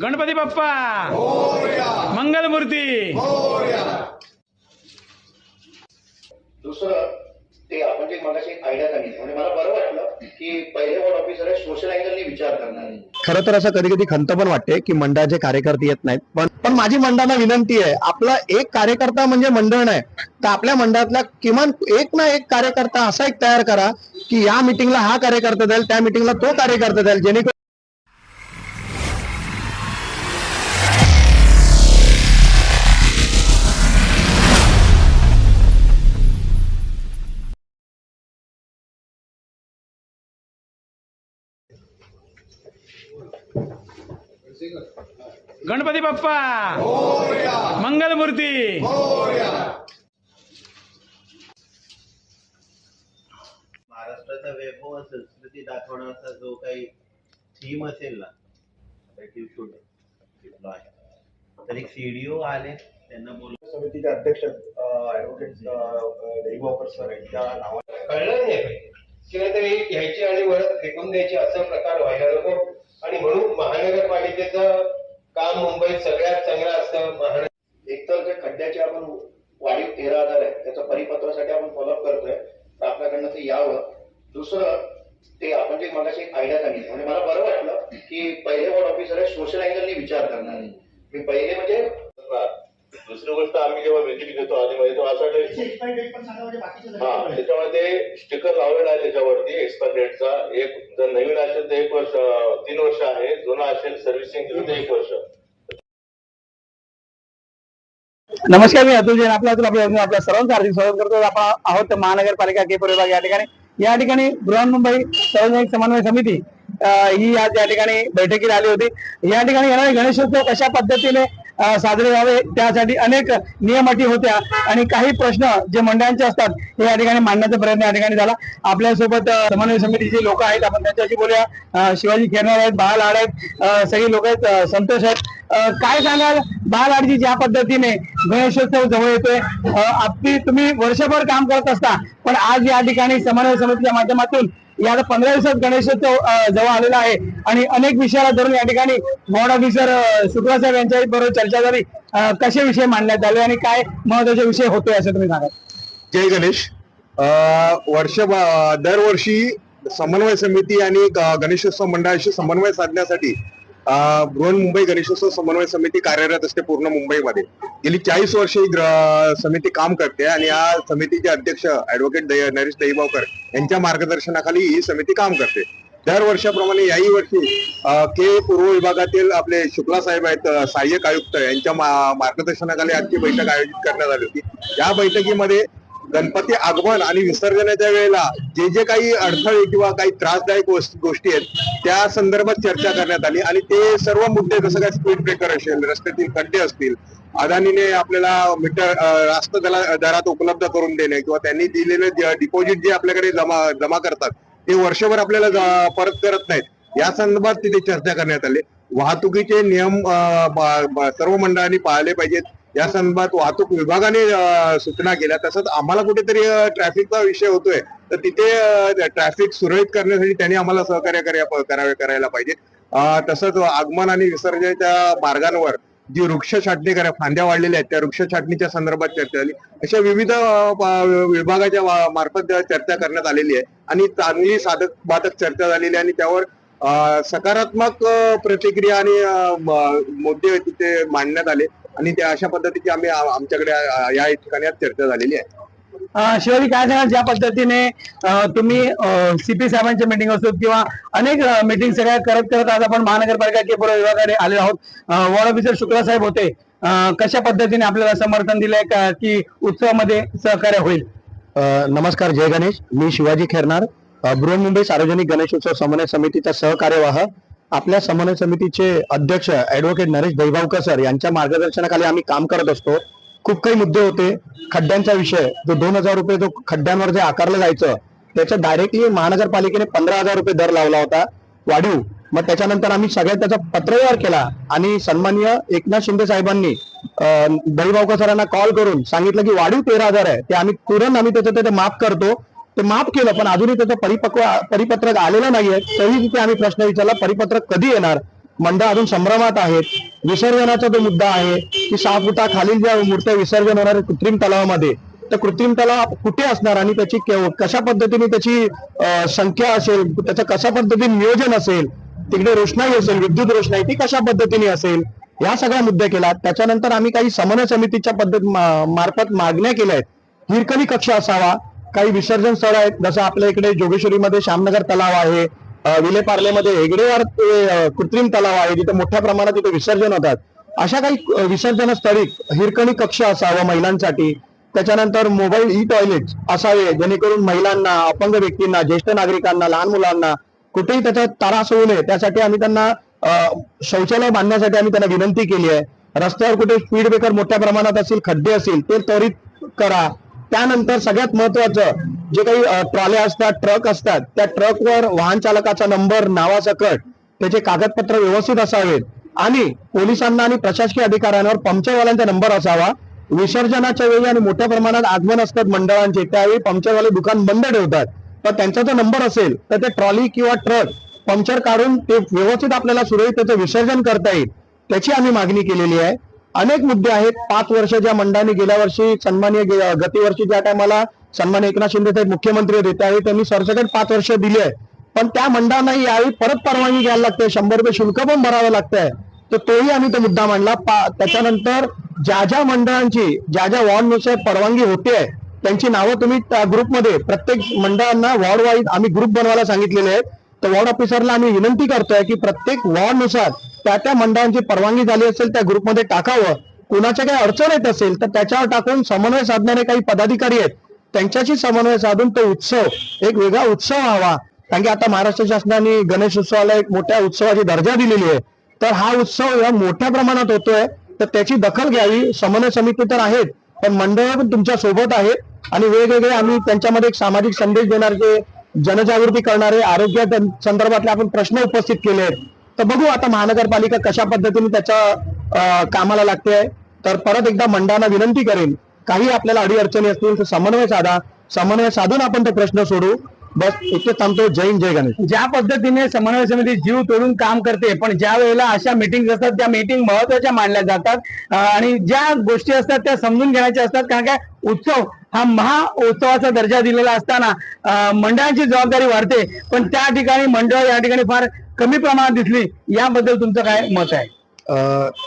गणपती बाप्पा. मंगलमूर्ती. दुसरं ते आपण जे मगाशी एक आयडिया सांगितली म्हणजे मला बरं वाटलं की पहिले वॉर्ड ऑफिसर आहे सोशल अँगलनी विचार करणार खरं तर असं कधी कधी खंत पण वाटते की मंडळाचे कार्यकर्ते येत नाहीत. पण पण माझी मंडळांना विनंती आहे आपला एक कार्यकर्ता म्हणजे मंडळ नाही. तर आपल्या मंडळातल्या किमान एक ना एक कार्यकर्ता असा एक तयार करा की या मिटिंगला हा कार्यकर्ता जाईल त्या मिटिंगला तो कार्यकर्ता जाईल. जेणेकरून गणपती बाप्पा! मंगलमूर्ती! महाराष्ट्राचा वैभव संस्कृती दाखवण्याचा जो काही थीम असेल ना. तर एक सीडीओ आले त्यांना बोल. समितीचे अध्यक्ष ऍडव्होकेट देवीबाकर सर यांच्या नावाने. कळलं नाही. किंवा तरी घ्यायची आणि वरच फेकून द्यायची असा प्रकार व्हायला नको. आणि म्हणून महानगरपालिकेचं काम मुंबईत सगळ्यात चांगलं असतं. महानगर एकतर जे खड्ड्याचे आपण वाढीव तेरा हजार आहे त्याच्या परिपत्रासाठी आपण फॉलोअप करतोय तर आपल्याकडनं ते यावं दुसरं ते आपण जे मगाशी एक आयडिया सांगितली म्हणजे मला बरं वाटलं की पहिले वॉर्ड ऑफिसर आहे सोशल अँगलनी विचार करणार मी पहिले म्हणजे दुसरी गोष्ट आम्ही जेव्हा मिटिंग घेतो आणि म्हणजे तो असा काही- हा त्याच्यामध्ये स्टिकर लावलेला आहे त्याच्यावरती एक्सपायर डेटचा एक जर नवीन असेल तर एक वर्ष तीन वर्ष आहे. जुना असेल सर्व्हिसिंग केलं तर एक वर्ष. नमस्कार मी अतुल जैन. आपल्या आपल्या आपल्या सर्वांचं हार्दिक स्वागत करतो. आपण आहोत महानगरपालिका के विभाग या ठिकाणी या ठिकाणी बृहन्मुंबई सार्वजनिक समन्वय समिती ही आज या ठिकाणी बैठकीला आली होती. या ठिकाणी येणारे गणेशोत्सव कशा पद्धतीने साजरे व्हावे. त्यासाठी अनेक नियम अटी होत्या. आणि काही प्रश्न जे मंडळांचे असतात हे या ठिकाणी मांडण्याचा प्रयत्न या ठिकाणी झाला. आपल्यासोबत समन्वय समितीचे लोक आहेत. आपण त्यांच्याशी बोलूया. शिवाजी खेरणार आहेत बाळ आड आहेत सगळी लोक आहेत. संतोष आहेत. काय सांगाल? बालआडजी ज्या पद्धतीने गणेशोत्सव जवळ येतोय. आपली तुम्ही वर्षभर काम करत असता पण आज या ठिकाणी समन्वय समितीच्या माध्यमातून या आता पंधरा दिवसात गणेशोत्सव जवळ आलेला आहे आणि अनेक विषयाला धरून या ठिकाणी वॉर्ड ऑफिसर अं, शुक्ला साहेब यांच्या बरोबर चर्चा झाली. कसे विषय मांडण्यात आले आणि काय महत्त्वाचे विषय होते असं तुम्ही सांगा. जय गणेश. वर्ष दरवर्षी समन्वय समिती आणि गणेशोत्सव मंडळाशी समन्वय साधण्यासाठी बृहन मुंबई गणेशोत्सव समन्वय समिती कार्यरत असते पूर्ण मुंबईमध्ये. गेली चाळीस वर्ष ही समिती काम करते आणि या समितीचे अध्यक्ष ऍडव्होकेट दय- नरेश दहीबावकर यांच्या मार्गदर्शनाखाली ही समिती काम करते. दर वर्षाप्रमाणे याही वर्षी के पूर्व विभागातील आपले शुक्ला साहेब आहेत सहाय्यक आयुक्त यांच्या मार्गदर्शनाखाली आजची बैठक आयोजित करण्यात आली होती. या बैठकीमध्ये गणपती आगमन आणि विसर्जनाच्या वेळेला जे जे काही अडथळे किंवा काही त्रासदायक गोष्टी आहेत त्या संदर्भात चर्चा करण्यात आली आणि ते सर्व मुद्दे जसं काय स्पीड ब्रेकर असेल रस्त्यातील खड्डे असतील अदानीने आपल्याला मीटर रास्त दरात उपलब्ध करून देणे किंवा त्यांनी दिलेले डिपॉझिट जे आपल्याकडे जमा जमा करतात ते वर्षभर आपल्याला परत करत नाहीत. या संदर्भात तिथे चर्चा करण्यात आली. वाहतुकीचे नियम सर्व मंडळांनी पाळले पाहिजेत. या संदर्भात वाहतूक विभागाने सूचना केल्या. तसंच आम्हाला कुठेतरी ट्रॅफिकचा विषय होतोय. तर तिथे ट्रॅफिक सुरळीत करण्यासाठी त्यांनी आम्हाला सहकार्य करावे करायला पाहिजे. तसंच आगमन आणि विसर्जनाच्या मार्गांवर जी वृक्ष छाटणी करा फांद्या वाढलेल्या आहेत त्या वृक्ष छाटणीच्या संदर्भात चर्चा झाली. अशा विविध विभागाच्या मार्फत चर्चा करण्यात आलेली आहे. आणि चांगली साधक बाधक चर्चा झालेली आहे आणि त्यावर सकारात्मक प्रतिक्रिया आणि मुद्दे तिथे मांडण्यात आले. आणि त्या अशा पद्धतीची आम्ही आमच्याकडे या ठिकाणी चर्चा झालेली आहे. शिवाजी काय सांगाल? ज्या पद्धतीने तुम्ही सीपी साहेबांच्या मिटिंग असो किंवा अनेक मिटिंग सगळ्या करत करत आज आपण महानगरपालिका के पूर्व विभागाकडे आले आहोत. वॉर्ड ऑफिसर शुक्ला साहेब होते. कशा पद्धतीने आपल्याला समर्थन दिलंय का की उत्सवामध्ये सहकार्य होईल? नमस्कार जय गणेश. मी शिवाजी खेरनार अ, बृहन्मुंबई सार्वजनिक गणेशोत्सव समन्वय समितीचा सहकार्यवाह आपल्या समन्वय समितीचे अध्यक्ष ऍडव्होकेट नरेश दैभावकर सर यांच्या मार्गदर्शनाखाली आम्ही काम करत असतो. खूप काही मुद्दे होते. खड्ड्यांचा विषय जो दोन हजार रुपये जो खड्ड्यांवर जे आकारलं जायचं त्याचं डायरेक्टली महानगरपालिकेने पंधरा हजार रुपये दर लावला होता. वाढीव. मग त्याच्यानंतर आम्ही सगळ्यात त्याचा पत्रव्यवहार केला आणि सन्माननीय एकनाथ शिंदे साहेबांनी अं, दहीबावकर सरांना कॉल करून सांगितलं की वाढीव तेरा हजार आहे. ते आम्ही तुरंत आम्ही त्याचं ते माफ करतो. ते माफ केलं पण अजूनही त्याचं परिपक्व परिपत्रक आलेलं नाहीये. तरी तिथे आम्ही प्रश्न विचारला परिपत्रक कधी येणार? मंडळ अजून संभ्रमात आहेत. विसर्जनाचा जो मुद्दा आहे की सहा फुटा खालील ज्या मूर्त्या विसर्जन होणार कृत्रिम तलावामध्ये तर कृत्रिम तलाव कुठे असणार? आणि त्याची कशा पद्धतीने त्याची संख्या असेल? त्याचं कशा पद्धतीने नियोजन असेल? तिकडे रोषणाई असेल विद्युत रोषणाई ती कशा पद्धतीने असेल? या सगळ्या मुद्दे केला त्याच्यानंतर आम्ही काही समन्वय समितीच्या पद्धत मार्फत मागण्या केल्या आहेत हिरकणी कक्ष असावा काही विसर्जन स्थळ आहेत. जसं आपल्या इकडे जोगेश्वरीमध्ये श्यामनगर तलाव आहे विले विलेपार्लेमध्ये हेगडेवार कृत्रिम तलाव आहे जिथे मोठ्या प्रमाणात तिथे विसर्जन होतात. अशा काही विसर्जन स्थळी हिरकणी कक्ष असावा महिलांसाठी. त्याच्यानंतर मोबाईल ई टॉयलेट असावे जेणेकरून महिलांना अपंग व्यक्तींना ज्येष्ठ नागरिकांना लहान मुलांना कुठेही त्याचा त्रास होऊ नये. त्यासाठी आम्ही त्यांना शौचालय बांधण्यासाठी आम्ही त्यांना विनंती केली आहे. रस्त्यावर कुठे स्पीड ब्रेकर मोठ्या प्रमाणात असतील खड्डे असतील ते त्वरित करा. त्यानंतर सगळ्यात महत्वाचं जे काही ट्रॉल्या असतात ट्रक असतात त्या ट्रकवर वाहन चालकाचा नंबर नावासकट त्याचे कागदपत्र व्यवस्थित असावेत आणि पोलिसांना आणि प्रशासकीय अधिकाऱ्यांवर पंक्चरवाल्यांचा नंबर असावा विसर्जनाच्या वेळी आणि मोठ्या प्रमाणात आगमन असतात मंडळांचे त्यावेळी पंक्चरवाले दुकान बंद ठेवतात. तर त्यांचा जो नंबर असेल तर ते ट्रॉली किंवा ट्रक पंक्चर काढून ते व्यवस्थित आपल्याला सुरळीत त्याचं विसर्जन करता येईल त्याची आम्ही मागणी केलेली आहे. अनेक मुद्दे आहेत. पाच वर्ष ज्या मंडळाने गेल्या वर्षी सन्माननीय गतीवर्षी ज्या टायमाला सन्मान एकनाथ शिंदे साहेब मुख्यमंत्री होते त्यावेळी त्यांनी सरसकट पाच वर्ष दिली आहे. पण त्या मंडळांनाही यावेळी परत परवानगी घ्यायला लागते. शंभर रुपये शुल्क पण भरावं लागतंय तर तोही आम्ही तो मुद्दा मांडला. पा- त्याच्यानंतर ज्या ज्या मंडळांची ज्या ज्या वॉर्डनुसार परवानगी होते त्यांची नावं तुम्ही त्या ग्रुपमध्ये प्रत्येक मंडळांना वॉर्ड वाईज आम्ही ग्रुप बनवायला सांगितलेले आहेत. तर वॉर्ड ऑफिसरला आम्ही विनंती करतोय की प्रत्येक वॉर्डनुसार त्या त्या मंडळांची परवानगी झाली असेल त्या ग्रुपमध्ये टाकावं. कुणाच्या काही अडचण येत असेल तर त्याच्यावर टाकून समन्वय साधणारे काही पदाधिकारी आहेत त्यांच्याशी समन्वय साधून तो उत्सव एक वेगळा उत्सव व्हावा. कारण की आता महाराष्ट्र शासनाने गणेश उत्सवाला एक मोठ्या उत्सवाची दर्जा दिलेली आहे. तर हा उत्सव या मोठ्या प्रमाणात होतोय तर त्याची दखल घ्यावी. समन्वय समिती तर आहेत पण मंडळ पण तुमच्यासोबत आहेत आणि वेगवेगळे आम्ही त्यांच्यामध्ये एक सामाजिक संदेश देणारे जनजागृती करणारे आरोग्य संदर्भातले आपण प्रश्न उपस्थित केले आहेत. तर बघू आता महानगरपालिका कशा पद्धतीने त्याच्या कामाला लागते. तर परत एकदा मंडळांना विनंती करेन काही आपल्याला अडीअडचणी असतील तर समन्वय साधा. समन्वय साधून आपण तो प्रश्न सोडू. बस इथे थांबतो जय हिंद, जय गणेश. ज्या पद्धतीने समन्वय समिती जीव तोडून काम करते पण ज्या वेळेला अशा मीटिंग असतात त्या मीटिंग महत्त्वाच्या मानल्या जातात. आणि ज्या गोष्टी असतात त्या समजून घेण्याच्या असतात. कारण काय? उत्सव हा महा उत्सवाचा दर्जा दिलेला असताना मंडळाची मंडळांची जबाबदारी वाढते. पण त्या ठिकाणी मंडळ या ठिकाणी फार कमी प्रमाणात दिसली याबद्दल तुमचं काय मत आहे?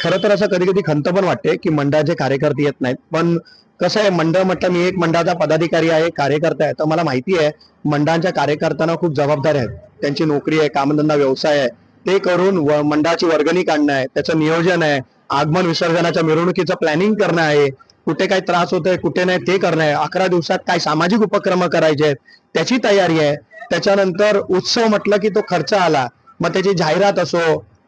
खर तर असं कधी कधी खंत पण वाटते की मंडळाचे कार्यकर्ते येत नाहीत. पण कसं आहे मंडळ म्हटलं मी एक मंडळाचा पदाधिकारी आहे कार्यकर्ता आहे तर मला माहिती आहे मंडळांच्या कार्यकर्त्यांना खूप जबाबदारी आहेत. त्यांची नोकरी आहे कामधंदा व्यवसाय आहे. ते करून व- मंडळाची वर्गणी काढणं आहे त्याचं नियोजन आहे आगमन विसर्जनाच्या मिरवणुकीचं प्लॅनिंग करणं आहे कुठे काय त्रास होतोय कुठे नाही ते करणं आहे. अकरा दिवसात काय सामाजिक उपक्रम करायचे आहेत त्याची तयारी आहे. त्याच्यानंतर उत्सव म्हटलं की तो खर्च आला. मग त्याची जाहिरात असो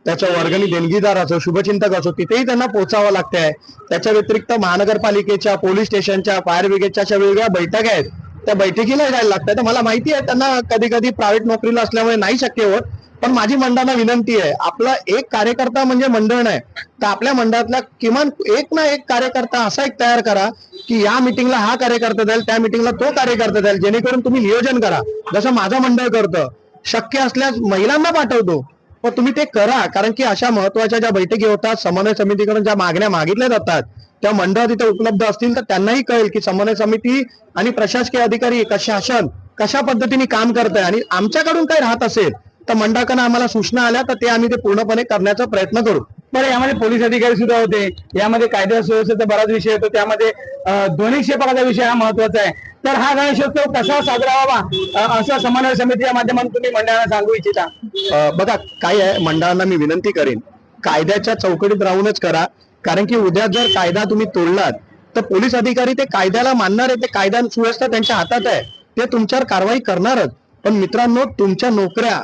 त्याच्या वर्गणी देणगीदार असो शुभचिंतक असो तिथेही त्यांना पोहोचावं लागतंय. त्याच्या व्यतिरिक्त महानगरपालिकेच्या पोलीस स्टेशनच्या फायर ब्रिगेडच्या अशा वेगवेगळ्या बैठका आहेत. त्या बैठकीला जायला लागतात तर मला माहिती आहे त्यांना कधी कधी प्रायव्हेट नोकरीला असल्यामुळे नाही शक्य होत. पण माझी मंडळांना विनंती आहे आपला एक कार्यकर्ता म्हणजे मंडळ नाही. तर आपल्या मंडळातला किमान एक ना एक कार्यकर्ता असा एक तयार करा की या मिटिंगला हा कार्यकर्ता जाईल त्या मिटिंगला तो कार्यकर्ता जाईल. जेणेकरून तुम्ही नियोजन करा. जसं माझं मंडळ करतं शक्य असल्यास महिलांना पाठवतो. पण तुम्ही ते करा कारण की अशा महत्त्वाच्या ज्या बैठकी होतात समन्वय समितीकडून ज्या मागण्या मागितल्या जातात त्या मंडळ तिथे उपलब्ध असतील तर त्यांनाही कळेल की समन्वय समिती आणि प्रशासकीय अधिकारी शासन कशा पद्धतीने काम करत आहे आणि आमच्याकडून काही राहत असेल तर मंडळाकडनं आम्हाला सूचना आल्या तर ते आम्ही ते पूर्णपणे करण्याचा प्रयत्न करू. बरं यामध्ये पोलीस अधिकारी सुद्धा होते यामध्ये कायदा सुव्यवस्थेचा बराच विषय होतो त्यामध्ये अं, ध्वनी क्षेपणाचा विषय हा महत्त्वाचा आहे. तर हा गणेशोत्सव कसा साजरा व्हावा? असं समन्वय समितीच्या माध्यमातून तुम्ही मंडळाला सांगू इच्छिता. बघा काय आहे मंडळांना मी विनंती करेन कायद्याच्या चौकटीत राहूनच करा. कारण की उद्या जर कायदा तुम्ही तोडलात तर पोलीस अधिकारी ते कायद्याला मानणार आहे ते कायदा सुव्यवस्था त्यांच्या हातात आहे. ते तुमच्यावर कारवाई करणारच. पण मित्रांनो तुमच्या नोकऱ्या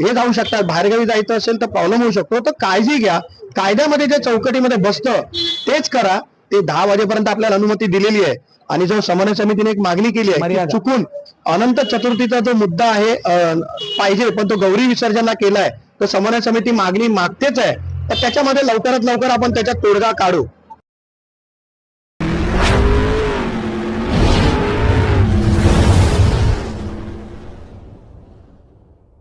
हे जाऊ शकतात. बाहेरगावी जायचं असेल तर प्रॉब्लेम होऊ शकतो. तर काळजी घ्या. कायद्यामध्ये जे चौकटीमध्ये बसतं तेच करा. ते दहा वाजेपर्यंत आपल्याला अनुमती दिलेली आहे. आणि जो समन्वय समितीने एक मागणी केली आहे चुकून अनंत चतुर्थीचा जो मुद्दा आहे पाहिजे पण तो गौरी विसर्जनला केलाय तर समन्वय समिती मागणी मागतेच आहे तर त्याच्यामध्ये लवकरात लवकर आपण त्याच्यात तोडगा काढू.